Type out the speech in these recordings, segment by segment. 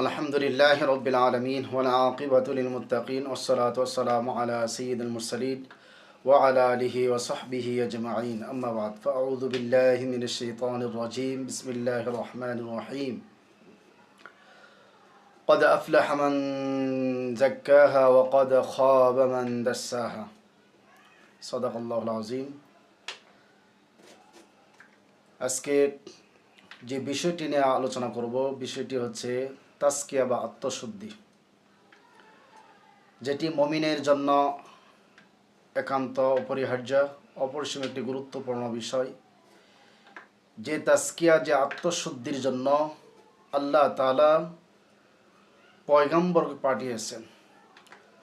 الحمد لله رب العالمين والعاقبة للمتقين والصلاة والسلام على سيد المرسلين وعلى آله وصحبه أجمعين أما بعد فأعوذ بالله من الشيطان الرجيم بسم الله الرحمن الرحيم قد أفلح من زكاها وقد خاب من دساها صدق الله العظيم আজকে যে বিষয়টি নিয়ে আলোচনা করব বিষয়টি হচ্ছে তাস্কিয়া বা আত্মশুদ্ধি, যেটি মমিনের জন্য একান্ত অপরিহার্য, অপরিসীম একটি গুরুত্বপূর্ণ বিষয়। যে তাস্কিয়া, যে আত্মশুদ্ধির জন্য আল্লাহ তালা পয়গম্বরকে পাঠিয়েছেন।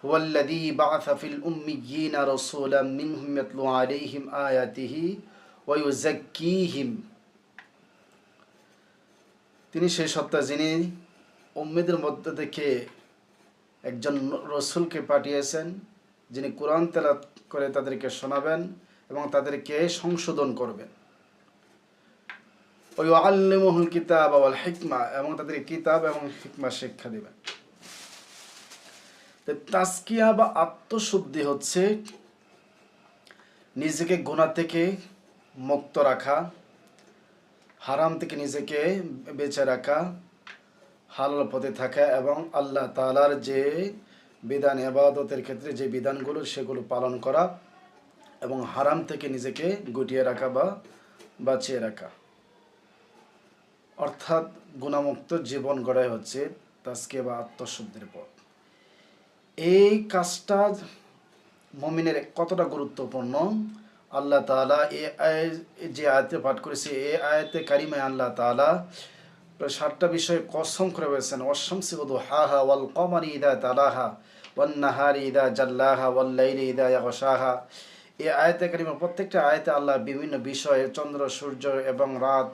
হুয়াল্লাযী বাআসা ফিল উম্মিয়িনা রাসূলাম মিনহুম ইয়াতলু আলাইহিম আয়াতিহি ওয়া তিনি সেই সত্তা যিনি উম্মিদের মধ্যে থেকে একজন রসুলকে পাঠিয়েছেন, যিনি কোরআন তেলাত করে তাদেরকে শোনাবেন এবং তাদেরকে সংশোধন করবেন। ওই আল্লিমহুল কিতাব আওয়াল হিকমা, এবং তাদের কিতাব এবং হিকমা শিক্ষা দিবেন। তাস্কিয়া বা আত্মশুদ্ধি হচ্ছে নিজেকে গোনা থেকে মুক্ত রাখা, হারাম থেকে নিজেকে বেঁচে রাখা হালাল পথে থাকা এবং আল্লাহ তালার যে বিধান এবাদতের ক্ষেত্রে যে বিধানগুলো, সেগুলো পালন করা এবং হারাম থেকে নিজেকে গুটিয়ে রাখা বা বাঁচিয়ে রাখা। অর্থাৎ গুণামুক্ত জীবন গড়াই হচ্ছে তাজকে বা আত্মশুদ্ধির পথ। এই কাজটা মমিনের কতটা গুরুত্বপূর্ণ? আল্লাহ তালা এ আয়, যে আয়তে পাঠ করেছে, এ আয়তে কারিমায় আল্লাহ তালা প্রায় সাতটা বিষয়ে কসম করে বলেছেন অশামসি উদু হা হা ওয়াল কমারি ইদা তালাহা ওয়ান নাহারি ইদা জাল্লাহা ওয়াল লাইলি ইদা ইয়াগশাহা। এই আয়তে কারিমা প্রত্যেকটা আয়তে আল্লাহ বিভিন্ন বিষয়ে চন্দ্র, সূর্য এবং রাত,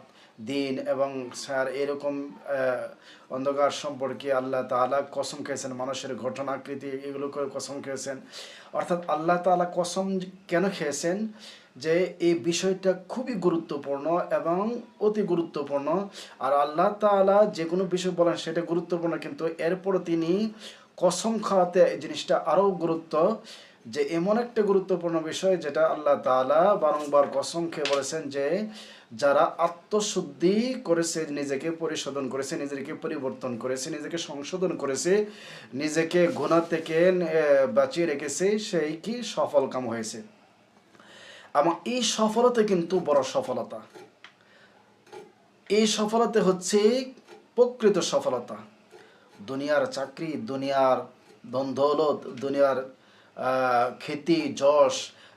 দিন এবং স্যার এরকম অন্ধকার সম্পর্কে আল্লাহ তালা কসম খেয়েছেন, মানুষের ঘটনাকৃতি এগুলো করে কসম খেয়েছেন। অর্থাৎ আল্লাহ তালা কসম কেন খেয়েছেন? যে এই বিষয়টা খুবই গুরুত্বপূর্ণ এবং অতি গুরুত্বপূর্ণ। আর আল্লাহ তালা যে কোনো বিষয় বলেন সেটা গুরুত্বপূর্ণ, কিন্তু এরপরও তিনি কসম খাওয়াতে এই জিনিসটা আরও গুরুত্ব যে এমন একটা গুরুত্বপূর্ণ বিষয় যেটা আল্লাহ তালা বারংবার কসম খেয়ে বলেছেন যে যারা আত্মশুদ্ধি করেছে, নিজেকে পরিশোধন করেছে, নিজেকে পরিবর্তন করেছে, নিজেকে সংশোধন করেছে, নিজেকে গুণা থেকে বাঁচিয়ে রেখেছে, সেই কি সফল কাম হয়েছে। এবং এই সফলতা কিন্তু বড় সফলতা। এই সফলতা হচ্ছে প্রকৃত সফলতা। দুনিয়ার চাকরি, দুনিয়ার দ্বন্দ্বলত দুনিয়ার খ্যাতি যশ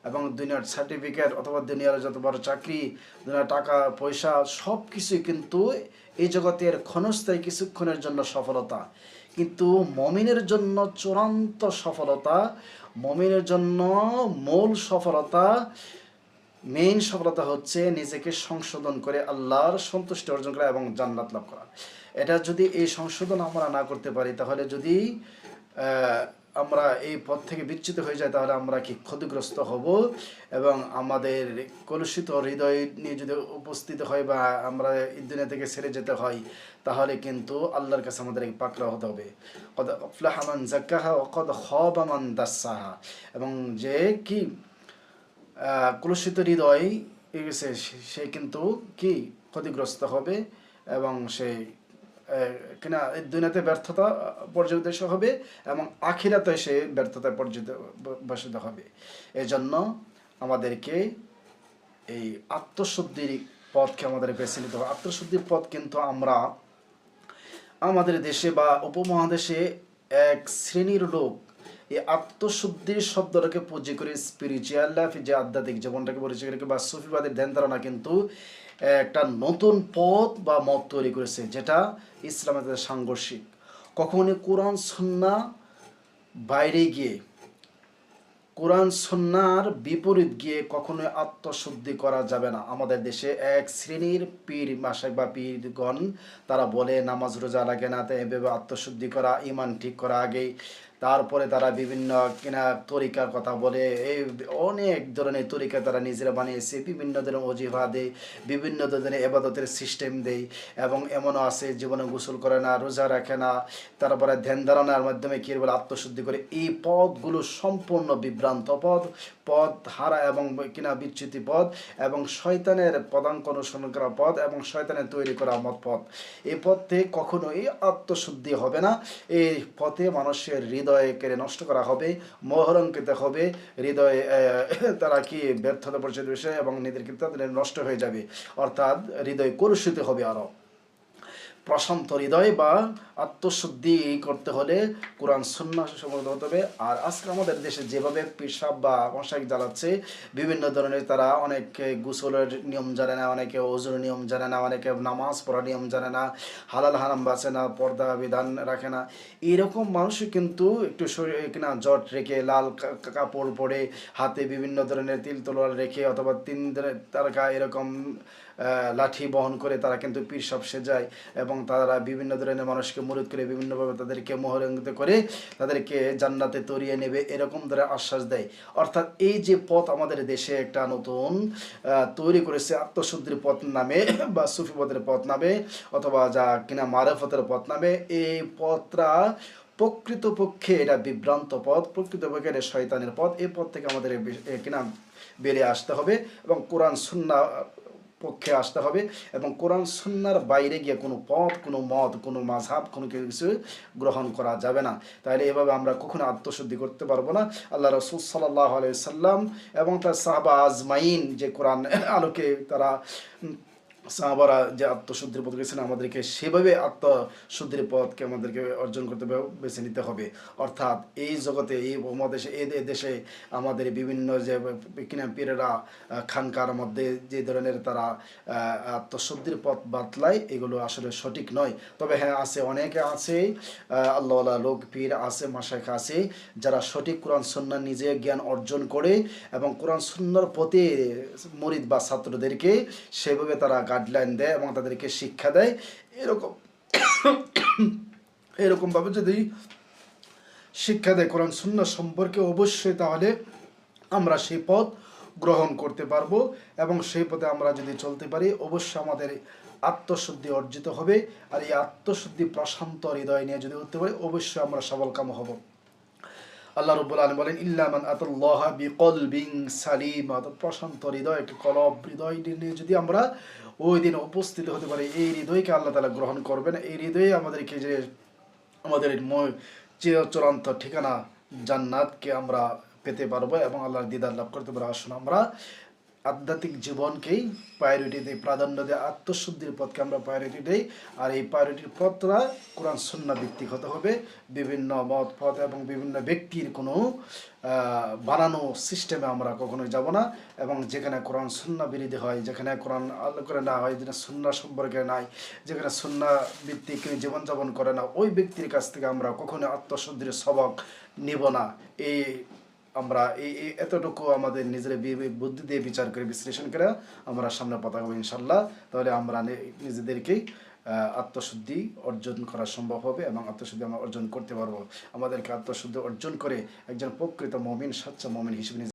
এবং দুনিয়ার সার্টিফিকেট অথবা দুনিয়ার যত বড় চাকরি, দুনিয়ার টাকা, পয়সা সব কিছুই কিন্তু এই জগতের ক্ষণস্থায়ী কিছুক্ষণের জন্য সফলতা। কিন্তু মমিনের জন্য চূড়ান্ত সফলতা, মমিনের জন্য মূল সফলতা মেইন সফলতা হচ্ছে নিজেকে সংশোধন করে আল্লাহর সন্তুষ্টি অর্জন করা এবং জান্নাত লাভ করা। এটা যদি এই সংশোধন আমরা না করতে পারি, তাহলে যদি আমরা এই পথ থেকে বিচ্যুত হয়ে যায় তাহলে আমরা কি ক্ষতিগ্রস্ত হব? এবং আমাদের কলুষিত হৃদয় নিয়ে যদি উপস্থিত হয় বা আমরা এই থেকে ছেড়ে যেতে হয়, তাহলে কিন্তু আল্লাহর কাছে আমাদের পাকড়া হতে হবে। কদ ফ্লাহামান জাক্কাহা ও কদ হবামান দাসাহা। এবং যে কি কলুষিত হৃদয় গেছে সে কিন্তু কি ক্ষতিগ্রস্ত হবে এবং সে কিনা দুনিয়াতে ব্যর্থতা পর্যবেসিত হবে এবং আখিরাতে সে ব্যর্থতায় পর্যবেসিত হবে। এজন্য আমাদেরকে এই আত্মশুদ্ধির পথকে আমাদের বেছে নিতে হবে। আত্মশুদ্ধির পথ কিন্তু আমরা আমাদের দেশে বা উপমহাদেশে এক শ্রেণির লোক এই আত্মশুদ্ধির শব্দটাকে পুঁজি করে স্পিরিচুয়াল লাইফ যে আধ্যাত্মিক জীবনটাকে পরিচয় করে বা সুফিবাদের ধ্যান ধারণা কিন্তু একটা নতুন পথ বা মত তৈরি করেছে, যেটা ইসলামের সাংঘর্ষিক। কখনই কোরআন, সন্না বাইরে গিয়ে, কোরআন সন্ন্যার বিপরীত গিয়ে কখনোই আত্মশুদ্ধি করা যাবে না। আমাদের দেশে এক শ্রেণির পীর মাসাক বা পীরগণ, তারা বলে, নামাজ রোজা লাগে না তাই এভাবে আত্মশুদ্ধি করা ইমান ঠিক করা আগেই তারপরে তারা বিভিন্ন কিনা তরিকার কথা বলে, এই অনেক ধরনের তরিকা তারা নিজেরা বানিয়েছে, বিভিন্ন ধরনের অজিফা দেয়, বিভিন্ন ধরনের এবাদতের সিস্টেম দেয় এবং এমনও আছে জীবনে গোসল করে না, রোজা রাখে না, তারপরে ধ্যান ধারণার মাধ্যমে কী বলে আত্মশুদ্ধি করে, এই পদগুলো সম্পূর্ণ বিভ্রান্ত পথ। পথ হারা এবং কিনা বিচ্যুতি পথ এবং শয়তানের পদাঙ্ক অনুসরণ করা পথ এবং শয়তানের তৈরি করা মত পথ এই পথে কখনোই আত্মশুদ্ধি হবে না। এই পথে মানুষের হৃদয়ে কেড়ে নষ্ট করা হবে, মোহরঙ্কিত হবে। হৃদয়ে তারা কি ব্যর্থতা পরিচয় বিষয় এবং নিজের তাদের নষ্ট হয়ে যাবে। অর্থাৎ হৃদয় কলুষিত হবে আরও প্রশান্ত হৃদয় বা আত্মশুদ্ধি করতে হলে কোরআন সুন্না সম্মত হতে হবে। আর আজকে আমাদের দেশে যেভাবে পেশাব বা মশাক জ্বালাচ্ছে, বিভিন্ন ধরনের তারা অনেকে গোসলের নিয়ম জানে না, অনেকে ওজুর নিয়ম জানে না, অনেকে নামাজ পড়ার নিয়ম জানে না, হালাল হারাম বাঁচে না, পর্দা বিধান রাখে না। এইরকম মানুষই কিন্তু একটু শরীরে কিনা জট রেখে লাল কাপড় পরে হাতে বিভিন্ন ধরনের তিল তলোয়ার রেখে অথবা তিন তারকা এরকম লাঠি বহন করে তারা কিন্তু পীরসব সেজায় এবং তারা বিভিন্ন ধরনের মানুষকে মুরুদ করে বিভিন্নভাবে তাদেরকে মোহরঙ্গিত করে তাদেরকে জান্নাতে তরিয়ে নেবে এরকম ধরে আশ্বাস দেয়। অর্থাৎ এই যে পথ আমাদের দেশে একটা নতুন তৈরি করেছে আত্মশুদ্ধির পথ নামে বা সুফি পথের পথ নামে অথবা যা কিনা মারেফতের পথ নামে এই পথটা প্রকৃতপক্ষে এটা বিভ্রান্ত পথ, প্রকৃতপক্ষে এটা শয়তানের পথ। এই পথ থেকে আমাদের কিনা বেরিয়ে আসতে হবে এবং কোরআন, সুন্না পক্ষে আসতে হবে এবং কোরআন সুন্নার বাইরে গিয়ে কোনো পথ, কোনো মত, কোনো মাঝহাব, কোনো কিছু গ্রহণ করা যাবে না। তাহলে এভাবে আমরা কখনো আত্মশুদ্ধি করতে পারব না। আল্লাহ রসুল সাল্লাহ আলাইসাল্লাম এবং তার সাহাবা আজমাইন যে কোরআন আলোকে তারা সাহাবারা যে আত্মশুদ্ধির পথ গেছেন, আমাদেরকে সেভাবে আত্মশুদ্ধির পথকে আমাদেরকে অর্জন করতে বেছে নিতে হবে। অর্থাৎ এই জগতে, এই মহাদেশে এই দেশে আমাদের বিভিন্ন যে কিনা পীরেরা খানকার মধ্যে যে ধরনের তারা আত্মশুদ্ধির পথ বাতলায়, এগুলো আসলে সঠিক নয়। তবে হ্যাঁ আছে, অনেকে আছে আল্লাহওয়ালা লোক, পীর আছে মাসাক আছে, যারা সঠিক কোরআন সন্ন্যার নিজে জ্ঞান অর্জন করে এবং কোরআন সন্ন্যার প্রতি মরিদ বা ছাত্রদেরকে সেভাবে তারা গাইডলাইন দেয় এবং তাদেরকে শিক্ষা দেয়, এরকম, এরকমভাবে যদি শিক্ষা দেয় কোরআন শূন্য সম্পর্কে, অবশ্যই তাহলে আমরা সেই পথ গ্রহণ করতে পারব এবং সেই পথে আমরা যদি চলতে পারি, অবশ্যই আমাদের আত্মশুদ্ধি অর্জিত হবে। আর এই আত্মশুদ্ধি প্রশান্ত হৃদয় নিয়ে যদি উঠতে পারি, অবশ্যই আমরা সবলকাম হব। আল্লাহ রব্বুল আলম বলেন ইল্লামান আতুল্লাহ বিকলবিং সালিম। অর্থাৎ প্রশান্ত হৃদয়, একটি কলব হৃদয় নিয়ে যদি আমরা ওই দিন উপস্থিত হতে পারি, এই হৃদয়কে আল্লাহ তালা গ্রহণ করবেন। এই হৃদয়ে আমাদেরকে যে, আমাদের চিরচূড়ান্ত চূড়ান্ত ঠিকানা জান্নাতকে আমরা পেতে পারব এবং আল্লাহর দিদার লাভ করতে পারব। আসুন আমরা আধ্যাত্মিক জীবনকেই প্রায়োরিটি দিই প্রাধান্য দিয়ে, আত্মশুদ্ধির পথকে আমরা প্রায়োরিটি দিই। আর এই প্রায়োরিটির পথটা কোরআন সন্না ভিত্তিক হতে হবে। বিভিন্ন মত, পথ এবং বিভিন্ন ব্যক্তির কোনো বানানো সিস্টেমে আমরা কখনোই যাব না। এবং যেখানে কোরআন সুন্না বিরোধী হয়, যেখানে কোরআন আল্লাহ করে না হয়, যেখানে সুন্না সম্পর্কে নাই, যেখানে সুন্না ভিত্তিক জীবনযাপন করে না, ওই ব্যক্তির কাছ থেকে আমরা কখনো আত্মশুদ্ধির সবক নিব না। এই আমরা এই এতটুকু আমাদের নিজের বুদ্ধি দিয়ে বিচার করে, বিশ্লেষণ করে আমরা সামনে পতাকা ইনশাল্লাহ তাহলে আমরা নিজেদেরকে নিজেদেরকেই আত্মশুদ্ধি অর্জন করা সম্ভব হবে এবং আত্মশুদ্ধি আমরা অর্জন করতে পারব। আমাদেরকে আত্মশুদ্ধি অর্জন করে একজন প্রকৃত মমিন, স্বচ্ছ মমিন হিসেবে